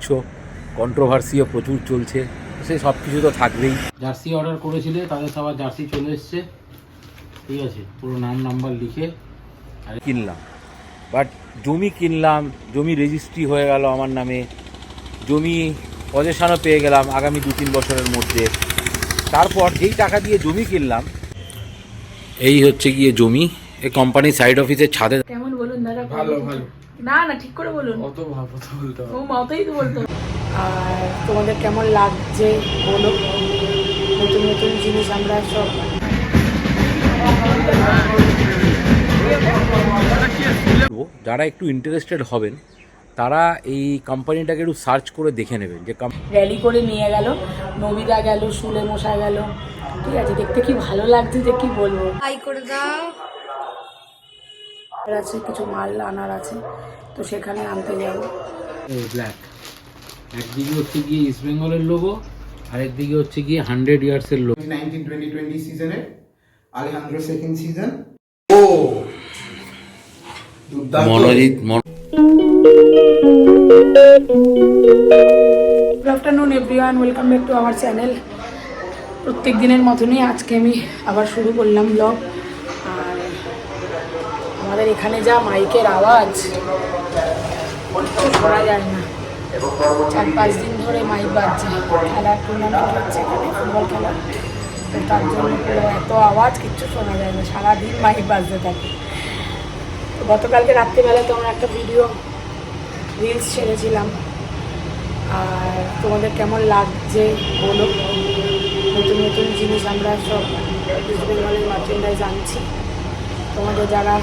দেখছ কন্ট্রোভার্সিও প্রচুর চলছে সে সব কিছু তো থাকবেই। জার্সি অর্ডার করেছিলে তাদের সবার জার্সি চলে এসছে। ঠিক আছে পুরো নাম নাম্বার লিখে। আর কিনলাম। বাট জমি কিনলাম জমি রেজিস্ট্রি হয়ে গেল আমার নামে। জমি পজেশনও পেয়ে গেলাম আগামী দু তিন বছরের মধ্যে। তারপর যেই টাকা দিয়ে জমি কিনলাম এই হচ্ছে গিয়ে জমি। এই কোম্পানির সাইড অফিসের ছাদে কেমন বলুন দাদা ভালো ভালো। না না ঠিক করে বলুন। অত ভালো তো বলতে ও মতই তো বলতো আর তোমাদের কেমন লাগছে বলো? নতুন নতুন জিনিস আমরা সব যারা একটু ইন্টারেস্টেড হবেন তারা এই কোম্পানিটাকে একটু সার্চ করে দেখে নেবেন যে র্যালি করে নিয়ে গেল নবিদা গেল সুলে মশা গেল। ঠিক আছে দেখতে কি ভালো লাগছে যে কি বলব? হাই করে দাও। আছে কিছু মাল আনার আছে তো সেখানে আনতে যাব। ব্ল্যাক একদিকে হচ্ছে গিয়ে ইস্ট বেঙ্গলের লোগো হচ্ছে গিয়ে হান্ড্রেড ইয়ার্সের লোগো 19 20 20 সিজনের Alejandro second season O! Monojit good afternoon everyone welcome back to our channel প্রত্যেক দিনের মতনই আজকে আমি আবার শুরু করলাম ব্লগ আমাদের এখানে যা মাইকের আওয়াজ শোনা যায় না। চার পাঁচ দিন ধরে মাইক বাজছে। খেলার টুর্নামেন্ট হচ্ছে এখানে ফুটবল খেলা। তো তার জন্য এত আওয়াজ, কিচ্ছু শোনা যায় না। সারাদিন মাইক বাজতে থাকে। তো গতকালকে রাত্রিবেলা তো আমরা একটা ভিডিও রিলস ছেড়েছিলাম। আর তোমাদের কেমন লাগছে বলো? নতুন নতুন জিনিস আমরা সব ওয়েস্ট বেঙ্গলের মার্চেন্ডাইজ আনছি। তোমাদের যারা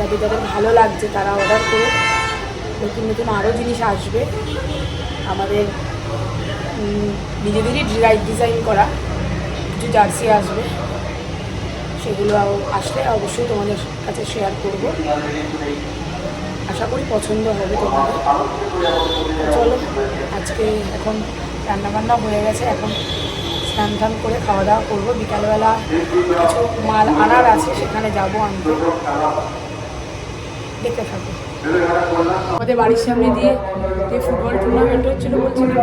যাদের যাদের ভালো লাগছে তারা অর্ডার করে নতুন নতুন আরও জিনিস আসবে। আমাদের নিজেদেরই ডিজাইন করা কিছু জার্সি আসবে। সেগুলো আসলে অবশ্যই তোমাদের কাছে শেয়ার করব। আশা করি পছন্দ হবে তোমাদের। চলো, আজকে এখন রান্নাবান্না হয়ে গেছে। এখন স্নান টান করে খাওয়া দাওয়া করব। বিকালবেলা কিছু মাল আনার আছে, সেখানে যাব আনতে। আমাদের বাড়ির সামনে দিয়ে যে ফুটবল টুর্নামেন্ট হচ্ছিল বলছি না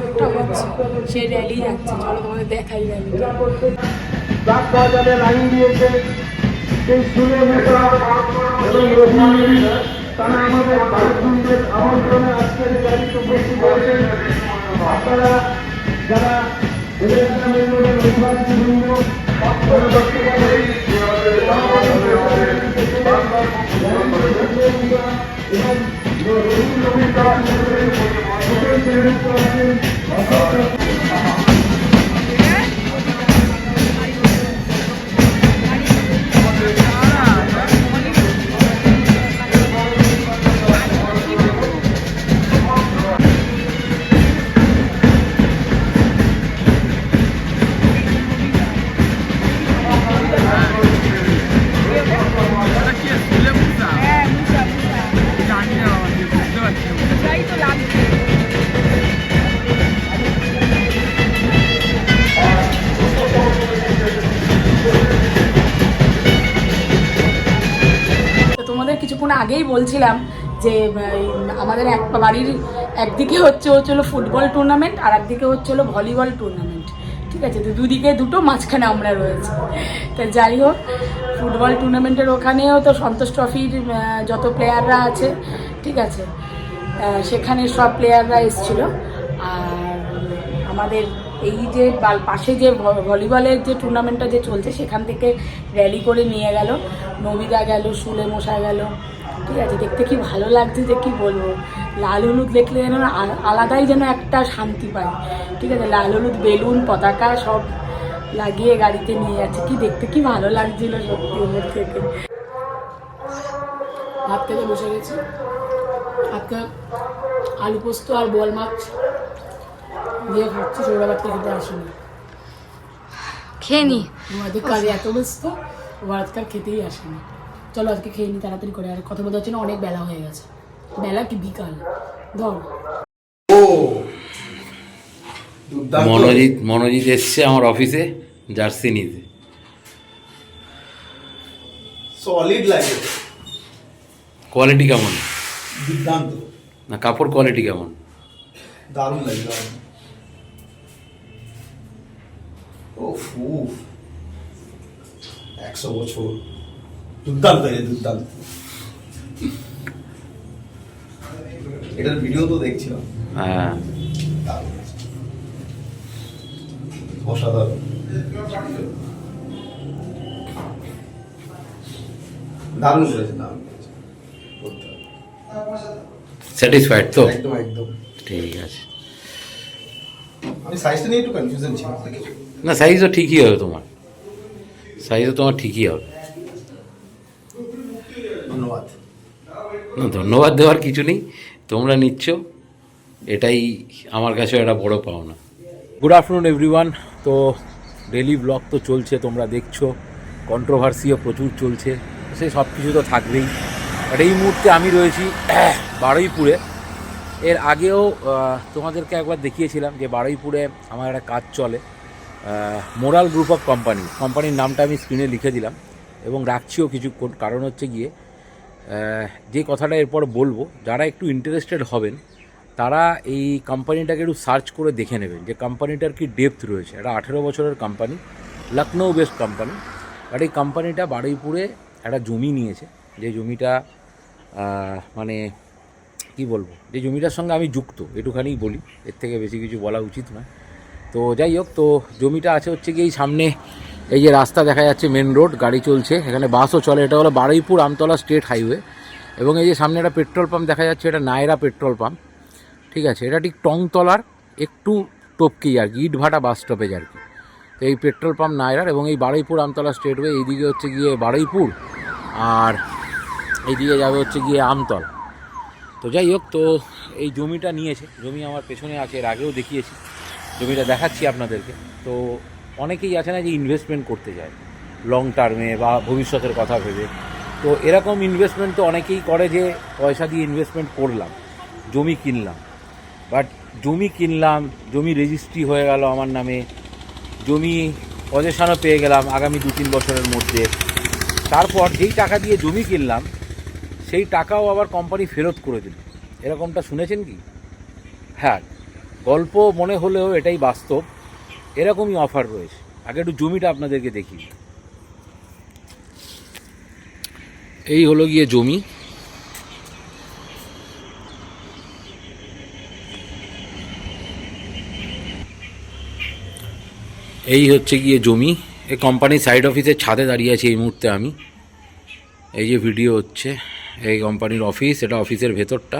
একটা হচ্ছে। র্যালি যাচ্ছে। চলো তোমাদের দেখাই রহিম তারা আপনারা যারা এবং রহিম আগেই বলছিলাম যে আমাদের এক বাড়ির একদিকে হচ্ছে হচ্ছিল ফুটবল টুর্নামেন্ট আর একদিকে হচ্ছিল ভলিবল টুর্নামেন্ট ঠিক আছে? তো দুদিকে দুটো, মাঝখানে আমরা রয়েছি। তো যাই হোক, ফুটবল টুর্নামেন্টের ওখানেও তো সন্তোষ ট্রফির যত প্লেয়াররা আছে, ঠিক আছে? সেখানে সব প্লেয়াররা এসেছিল। আর আমাদের এই যে পাশে যে ভলিবলের যে টুর্নামেন্টটা যে চলছে, সেখান থেকে র্যালি করে নিয়ে গেল। নবিদা গেল সুলে মশা গেল ঠিক আছে দেখতে কি ভালো লাগছে যে কি বলব? লাল হলুদ দেখলে যেন আলাদাই যেন একটা শান্তি পায়। ঠিক আছে লাল হলুদ বেলুন পতাকা সব লাগিয়ে গাড়িতে নিয়ে যাচ্ছে। কি দেখতে কি ভালো লাগছিল সত্যি ওদের থেকে। ভাত থেকে বসে গেছি। আজকে আলু পোস্ত আর বোয়াল মাছ দিয়ে খাচ্ছি থেকে খেতে আসেনি। খেয়ে নি? আমাদের কাজে এত ব্যস্ত ও আজকাল খেতেই আসেনি। চলো আজকে খেয়ে নি তাড়াতাড়ি করে। আর কথা বলতে হচ্ছে না অনেক বেলা হয়ে গেছে। বেলা কি বিকাল? ধর। মনোজিৎ মনোজিৎ এসছে আমার অফিসে জার্সি নিতে। সলিড লাগে। কোয়ালিটি কেমন? দুর্দান্ত না কাপড় কোয়ালিটি কেমন? দারুণ লাগে দারুণ। উফ। একশো বছর। দুর্দান্ত এই দুর্দান্ত। এটার ভিডিও তো দেখছিলাম। হ্যাঁ। দারুণ অসাধারণ দারুণ করেছে। স্যাটিসফাইড তো? একদম একদম। ঠিক আছে। আমি সাইজটা নিয়ে একটু কনফিউশন ছিল না সাইজও ঠিকই হবে তোমার। সাইজও তোমার ঠিকই হবে ধন্যবাদ না ধন্যবাদ দেওয়ার কিছু নেই। তোমরা নিচ্ছ। এটাই আমার কাছে একটা বড় পাওনা। গুড আফটারনুন এভরিওয়ান তো ডেলি ব্লগ তো চলছে, তোমরা দেখছ। কন্ট্রোভার্সিও প্রচুর চলছে। সে সব কিছু তো থাকবেই। বাট এই মুহূর্তে আমি রয়েছি বারুইপুরে। এর আগেও তোমাদেরকে একবার দেখিয়েছিলাম যে বারুইপুরে আমার একটা কাজ চলে। মোরাল গ্রুপ অফ কোম্পানি কোম্পানির নামটা আমি স্ক্রিনে লিখে দিলাম। এবং রাখছিও কিছুক্ষণ। কারণ হচ্ছে গিয়ে যে কথাটা এরপর বলব, যারা একটু ইন্টারেস্টেড হবেন, তারা এই কোম্পানিটাকে একটু সার্চ করে দেখে নেবেন যে কোম্পানিটার কি ডেপথ রয়েছে। এটা আঠেরো বছরের company Lucknow best company but এই কোম্পানিটা বারুইপুরে একটা জমি নিয়েছে। যে জমিটা মানে কি বলব, যে জমিটার সঙ্গে আমি যুক্ত এটুখানি বলি। এর থেকে বেশি কিছু বলা উচিত নয়। তো যাই হোক, তো জমিটা আছে হচ্ছে কি এই সামনে এই যে রাস্তা দেখা যাচ্ছে মেন রোড গাড়ি চলছে। এখানে বাসও চলে, এটা হলো বারুইপুর আমতলা স্টেট হাইওয়ে এবং এই যে সামনে একটা পেট্রোল পাম্প দেখা যাচ্ছে, এটা নায়রা পেট্রোল পাম্প ঠিক আছে, এটা ঠিক টংতলার একটু টপকেই আর কি, ইটভাটা বাস স্টপেজ আর কি। তো এই পেট্রোল পাম্প নায়রার এবং এই বারুইপুর আমতলা স্টেট স্টেটওয়ে এইদিকে হচ্ছে গিয়ে বারুইপুর আর এইদিকে যাবে হচ্ছে গিয়ে আমতলা। তো যাই হোক, তো এই জমিটা নিয়েছে, জমি আমার পেছনে আছে, এর আগেও দেখিয়েছি। জমিটা দেখাচ্ছি আপনাদেরকে। তো অনেকেই আছে না যে ইনভেস্টমেন্ট করতে যায় লং টার্মে বা ভবিষ্যতের কথা ভেবে। তো এরকম ইনভেস্টমেন্ট তো অনেকেই করে যে পয়সা দিয়ে ইনভেস্টমেন্ট করলাম, জমি কিনলাম। বাট জমি কিনলাম, জমি রেজিস্ট্রি হয়ে গেল আমার নামে, জমি পজেশনও পেয়ে গেলাম আগামী দু তিন বছরের মধ্যে। তারপর যেই টাকা দিয়ে জমি কিনলাম, সেই টাকাও আবার কোম্পানি ফেরত করে দিল। এরকমটা শুনেছেন কি? হ্যাঁ গল্প মনে হলেও এটাই বাস্তব। এরকমই অফার রয়েছে। আগে একটু জমিটা আপনাদেরকে দেখি। এই হলো গিয়ে জমি। এই হচ্ছে গিয়ে জমি। এই কোম্পানির সাইড অফিসের ছাদে দাঁড়িয়ে আছি এই মুহূর্তে আমি। এই যে ভিডিও হচ্ছে, এই কোম্পানির অফিস এটা অফিসের ভেতরটা।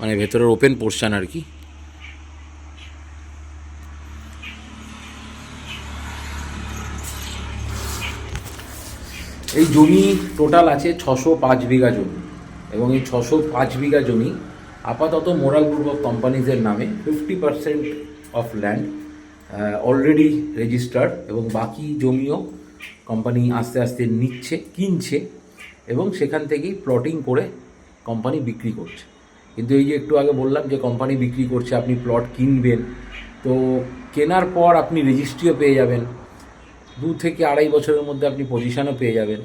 মানে ভেতরের ওপেন পোর্শন আর কি। এই জমি টোটাল আছে ছশো পাঁচ বিঘা জমি এবং এই ছশো পাঁচ বিঘা জমি আপাতত মোরাল গ্রুপ অফ কোম্পানিজের নামে fifty percent of land already registered এবং বাকি জমিও কোম্পানি আস্তে আস্তে নিচ্ছে, কিনছে এবং সেখান থেকেই প্লটিং করে কোম্পানি বিক্রি করছে। কিন্তু এই যে একটু আগে বললাম যে কোম্পানি বিক্রি করছে, আপনি প্লট কিনবেন, তো কেনার পর আপনি রেজিস্ট্রিও পেয়ে যাবেন। দু থেকে আড়াই বছরের মধ্যে আপনি পজিশনও পেয়ে যাবেন।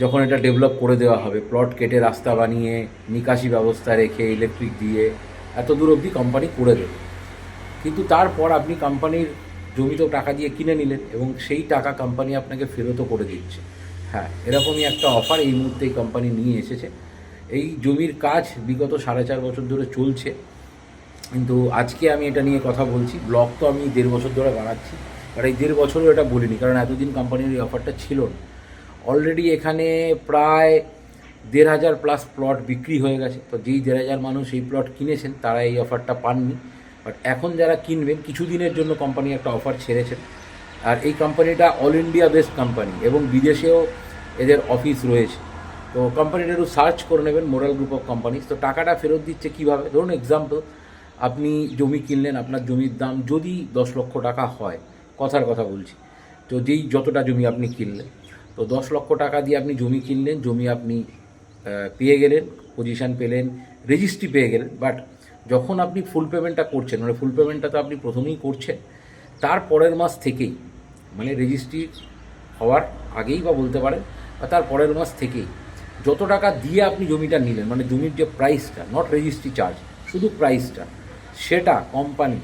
যখন এটা ডেভেলপ করে দেওয়া হবে প্লট কেটে রাস্তা বানিয়ে, নিকাশি ব্যবস্থা রেখে ইলেকট্রিক দিয়ে, এত দূর অবধি কোম্পানি করে দেবে। কিন্তু তারপর আপনি কোম্পানির জমি তো টাকা দিয়ে কিনে নিলেন এবং সেই টাকা কোম্পানি আপনাকে ফেরতও করে দিচ্ছে। হ্যাঁ এরকমই একটা অফার এই মুহূর্তে কোম্পানি নিয়ে এসেছে। এই জমির কাজ বিগত সাড়ে চার বছর ধরে চলছে। কিন্তু আজকে আমি এটা নিয়ে কথা বলছি। ব্লগ তো আমি দেড় বছর ধরে বানাচ্ছি। আর এই দেড় বছরও এটা বলিনি, কারণ এতদিন কোম্পানির এই অফারটা ছিল না। অলরেডি এখানে প্রায় দেড় হাজার প্লাস প্লট বিক্রি হয়ে গেছে। তো যেই দেড় হাজার মানুষ এই প্লট কিনেছেন, তারা এই অফারটা পাননি। বাট এখন যারা কিনবেন, কিছুদিনের জন্য কোম্পানি একটা অফার ছেড়েছেন। আর এই কোম্পানিটা অল ইন্ডিয়া বেস্ট কোম্পানি এবং বিদেশেও এদের অফিস রয়েছে। তো কোম্পানিটা একটু সার্চ করে নেবেন মোরাল গ্রুপ অফ কোম্পানিজ তো টাকাটা ফেরত দিচ্ছে কীভাবে? ধরুন এক্সাম্পল আপনি জমি কিনলেন, আপনার জমির দাম যদি দশ লক্ষ টাকা হয় কথার কথা বলছি। তো যেই যতটা জমি আপনি কিনলেন, তো দশ লক্ষ টাকা দিয়ে আপনি জমি কিনলেন, জমি আপনি পেয়ে গেলেন পজিশন পেলেন রেজিস্ট্রি পেয়ে গেলেন বাট যখন আপনি ফুল পেমেন্টটা করছেন মানে ফুল পেমেন্টটা তো আপনি প্রথমেই করছেন, তার পরের মাস থেকেই মানে রেজিস্ট্রি হওয়ার আগেই বা বলতে পারেন, বা তার পরের মাস থেকেই, যত টাকা দিয়ে আপনি জমিটা নিলেন মানে জমির যে প্রাইসটা নট রেজিস্ট্রি চার্জ শুধু প্রাইসটা সেটা কোম্পানি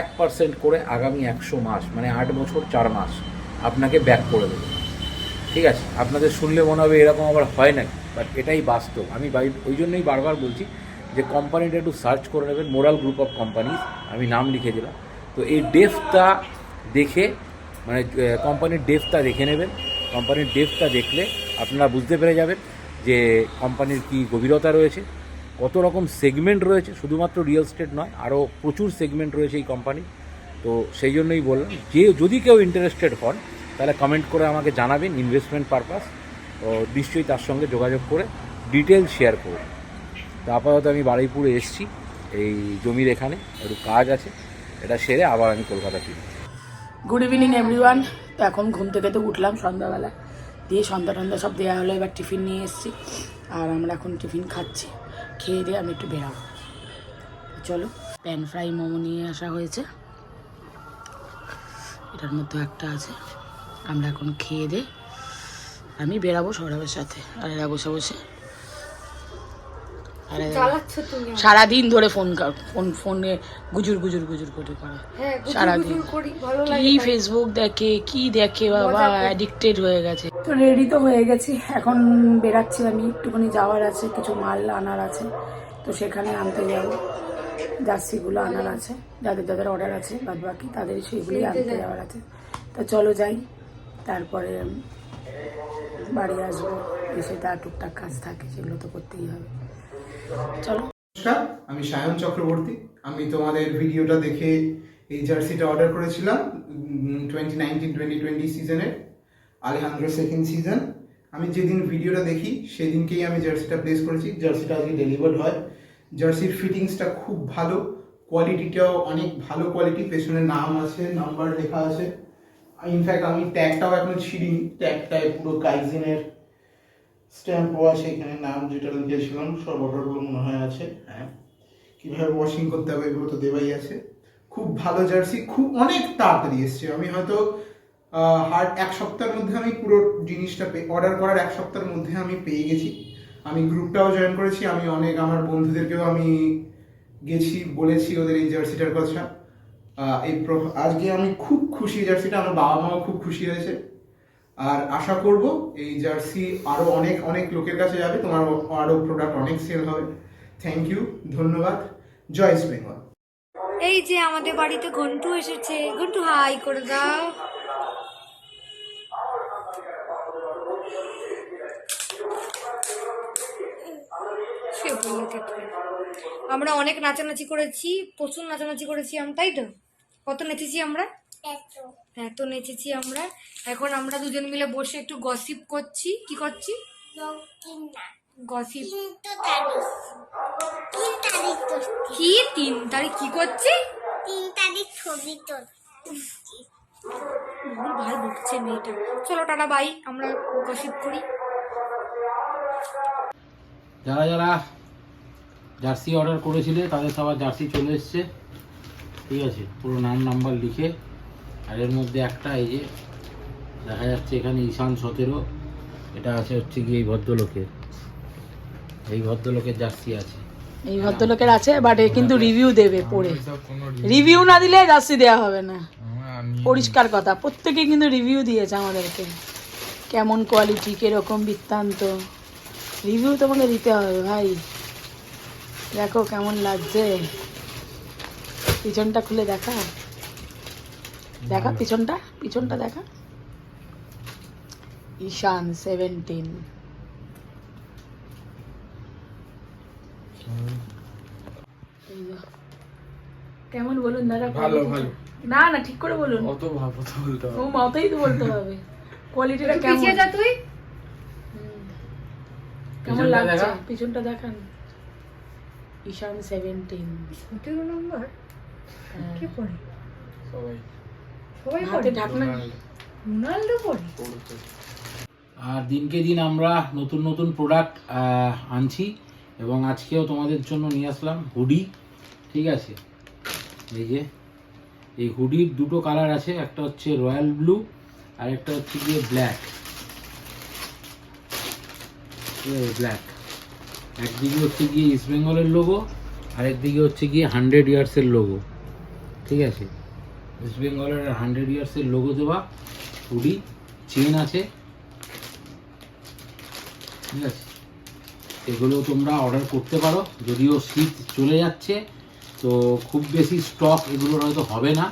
এক পার্সেন্ট করে আগামী একশো মাস মানে আট বছর চার মাস আপনাকে ব্যাক করে দেবে। ঠিক আছে? আপনাদের শুনলে মনে হবে এরকম আবার হয় নাকি? বাট এটাই বাস্তব। আমি ওই জন্যই বারবার বলছি যে কোম্পানিটা একটু সার্চ করে নেবেন মোরাল গ্রুপ অফ কোম্পানিজ আমি নাম লিখে দিলাম। তো এই ডেফটা দেখে মানে কোম্পানির ডেফটা দেখে নেবেন। কোম্পানির ডেফটা দেখলে আপনারা বুঝতে পেরে যাবেন যে কোম্পানির কি গভীরতা রয়েছে। কত রকম সেগমেন্ট রয়েছে, শুধুমাত্র রিয়েল স্টেট নয় আরও প্রচুর সেগমেন্ট রয়েছে এই কোম্পানি তো সেই জন্যই বললাম, যে যদি কেউ ইন্টারেস্টেড হন, তাহলে কমেন্ট করে আমাকে জানাবেন ইনভেস্টমেন্ট পারপাস তো নিশ্চয়ই তার সঙ্গে যোগাযোগ করে ডিটেলস শেয়ার করব। তো আপাতত আমি বারুইপুরে এসেছি, এই জমির এখানে একটু কাজ আছে, এটা সেরে আবার আমি কলকাতা ফিরব। গুড ইভিনিং এভরিওয়ান তো এখন ঘুম থেকে তো উঠলাম সন্ধ্যাবেলা দিয়ে সন্ধ্যা টন্ধা সব দেওয়া হলো, এবার টিফিন নিয়ে এসেছি, আর আমরা এখন টিফিন খাচ্ছি। খেয়ে দিয়ে আমি একটু বেরাবো। চলো প্যান ফ্রাই মোমো নিয়ে আসা হয়েছে। এটার মধ্যে একটা আছে। আমরা এখন খেয়ে দিয়ে আমি বেরাবো সৌরভের সাথে, আর এরা বসে বসে সারাদিন ধরে ফোন কর- ফোন ফোনে গুজুর গুজুর গুজুর করে করে। হ্যাঁ সারাদিন। কি ফেসবুক দেখে কি দেখে বাবা অ্যাডিক্টেড হয়ে গেছে। তো রেডি তো হয়ে গেছি এখন বেরাচ্ছি আমি একটুখানি যাওয়ার আছে কিছু মাল আনার আছে তো সেখানে আনতে যাব। জার্সিগুলো আনার আছে যাদের যাদের অর্ডার আছে বাদ বাকি তাদের সেইগুলি আনতে যাওয়ার আছে। তো চলো যাই তারপরে বাড়ি আসব এসে তার টুকটাক কাজ থাকে সেগুলো তো করতেই হবে। নমস্কার, আমি সায়ন চক্রবর্তী। আমি তোমাদের ভিডিওটা দেখে এই জার্সিটা অর্ডার করেছিলাম টোয়েন্টি নাইনটিন টোয়েন্টি টোয়েন্টি সিজনের আলেহান্দ্রো সেকেন্ড সিজন আমি যেদিন ভিডিওটা দেখি, সেদিনকেই আমি জার্সিটা প্লেস করেছি। জার্সিটা আজকে ডেলিভার্ড হয়। জার্সির ফিটিংসটা খুব ভালো কোয়ালিটিটাও অনেক ভালো কোয়ালিটি পেছনে নাম আছে নাম্বার লেখা আছে। ইনফ্যাক্ট আমি ট্যাগটাও এখনও ছিড়িনি। ট্যাগটায় পুরো কাইজিনের স্ট্যাম্পও আছে এখানে নাম যেটা লিখেছিলাম সব অর্ডারগুলো মনে হয় আছে। হ্যাঁ। কীভাবে ওয়াশিং করতে হবে এগুলো তো দেওয়াই আছে। খুব ভালো জার্সি, খুব অনেক তাড়াতাড়ি এসছে। আমি হয়তো হার্ড এক সপ্তাহের মধ্যে আমি পুরো জিনিসটা অর্ডার করার এক সপ্তাহের মধ্যে আমি পেয়ে গেছি। আমি গ্রুপটাও জয়েন করেছি। আমি অনেক আমার বন্ধুদেরকেও আমি গেছি, বলেছি ওদের এই জার্সিটার কথা। এই আজকে আমি খুব খুশি জার্সিটা। আমার বাবা মাও খুব খুশি হয়েছে। আর আশা করব এই জার্সি আরও অনেক অনেক লোকের কাছে যাবে। তোমার আরও প্রোডাক্ট অনেক সেল হবে। থ্যাংক ইউ ধন্যবাদ। জয় বেঙ্গল। এই যে আমাদের বাড়িতে ঘন্টু এসেছে। ঘন্টু হাই করে দাও। আমরা অনেক নাচানাচি করেছি, প্রচুর নাচানাচি করেছি আমরা, তাই তো? কত নেচেছি আমরা? এত নেচেছি আমরা। এখন আমরা দুজন মিলে বসে একটু গসিপ করছি। কি করছি? গসিপ কি? তিন তারিখ কি করছি? তিন তারিখ ছবি তোল ভুল ভালো বকছে মেয়েটা। চলো, টাটা বাই আমরা গসিপ করি। যারা যারা জার্সি অর্ডার করেছিলে, তাদের সবার জার্সি চলে এসছে। ঠিক আছে, পুরো নাম নাম্বার লিখে আর এর মধ্যে একটা এই যে দেখা যাচ্ছে এখানে ঈশান সতেরো এটা আছে হচ্ছে গিয়ে এই ভদ্রলোকের। এই ভদ্রলোকের জার্সি আছে। এই ভদ্রলোকের আছে বাট এ কিন্তু রিভিউ দেবে পড়ে। রিভিউ না দিলে জার্সি দেওয়া হবে না। পরিষ্কার কথা প্রত্যেকে কিন্তু রিভিউ দিয়েছে আমাদেরকে। কেমন কোয়ালিটি কীরকম বৃত্তান্ত। রিভিউ তোমাকে দিতে হবে ভাই। দেখো কেমন লাগছে। পিছনটা খুলে দেখা। দেখা পিছনটা পিছনটা দেখা। ঈশান সেভেন্টিন কেমন বলুন দাদা ভালো ভালো। না না ঠিক করে বলুন। অত ভালো বলতে হবে ও মতই তো বলতে হবে। কোয়ালিটিটা কেমন পিছিয়ে যা তুই। কেমন লাগছে? পিছনটা দেখান। ঈশান সেভেন্টিন সতেরো নম্বর কে পড়ে? সবাই। হাতে ঢাকনা রোনাল্ডো পড়ে। আর দিনকে দিন আমরা নতুন নতুন প্রোডাক্ট আনছি এবং আজকেও তোমাদের জন্য নিয়ে আসলাম হুডি ঠিক আছে? এই যে এই হুডির দুটো কালার আছে একটা হচ্ছে রয়্যাল ব্লু আর একটা হচ্ছে গিয়ে ব্ল্যাক। ব্ল্যাক। একদিকে হচ্ছে গিয়ে ইস্ট বেঙ্গলের লোগো আরেকদিকে হচ্ছে গিয়ে হান্ড্রেড ইয়ার্সের লোগো ঠিক আছে? ওয়েস্ট বেঙ্গলের হান্ড্রেড ইয়ার্সের লোগো দেওয়া হুডি চেন আছে। ঠিক আছে এগুলো তোমরা অর্ডার করতে পারো। যদিও শীত চলে যাচ্ছে, তো খুব বেশি স্টক এগুলোর হয়তো হবে না।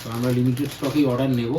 তো আমরা লিমিটেড স্টকেই অর্ডার নেব।